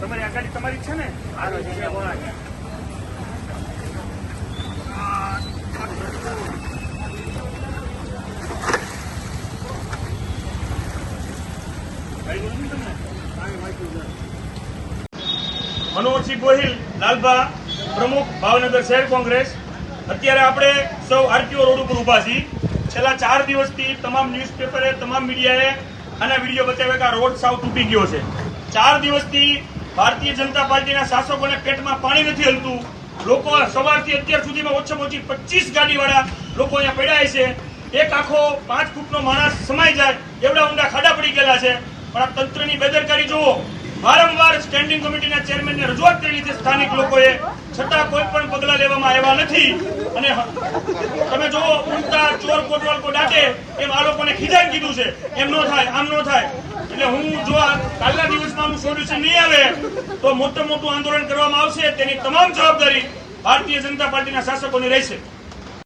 તમારી આ ગાડી તમારી જ છે ને? મનોહરસિંહ ગોહિલ, લાલભા પ્રમુખ, ભાવનગર શહેર કોંગ્રેસ. અત્યારે આપણે સૌ આરટીઓ રોડ ઉપર ઊભા છીએ. છેલ્લા ચાર દિવસથી તમામ ન્યૂઝપેપરે તમામ મીડિયાએ આના વીડિયો બતાવ્યા કે આ રોડ સાવ તૂટી ગયો છે. ચાર દિવસથી ભારતીય જનતા પાર્ટીના શાસકોને પેટમાં પાણી નથી હલતું. લોકો સવારથી અત્યાર સુધીમાં ઓછામાં ઓછી પચીસ ગાડીવાળા લોકો અહીંયા પડ્યા છે. એક આખો પાંચ ફૂટનો માણસ સમાઈ જાય. એવડા ઊંડા ખાડા પડી ગયેલા છે. પણ આ તંત્રની બેદરકારી જુઓ. વારંવાર સ્ટેન્ડિંગ કમિટીના ચેરમેનને રજૂઆત કરેલી છે સ્થાનિક લોકોએ. છતાં કોઈ પણ પગલાં લેવામાં આવ્યા નથી. અને તમે જુઓ ઉલટા ચોર કોટવાલ કો ડાકે એમ આ લોકોને ખીજાઈ કીધું છે. એમ નો થાય, આમ ન થાય. એટલે હું જો આ કાલના દિવસમાં આનું સોલ્યુશન નહીં આવે, તો મોટું મોટું આંદોલન કરવામાં આવશે. તેની તમામ જવાબદારી ભારતીય જનતા પાર્ટીના શાસકોની રહેશે.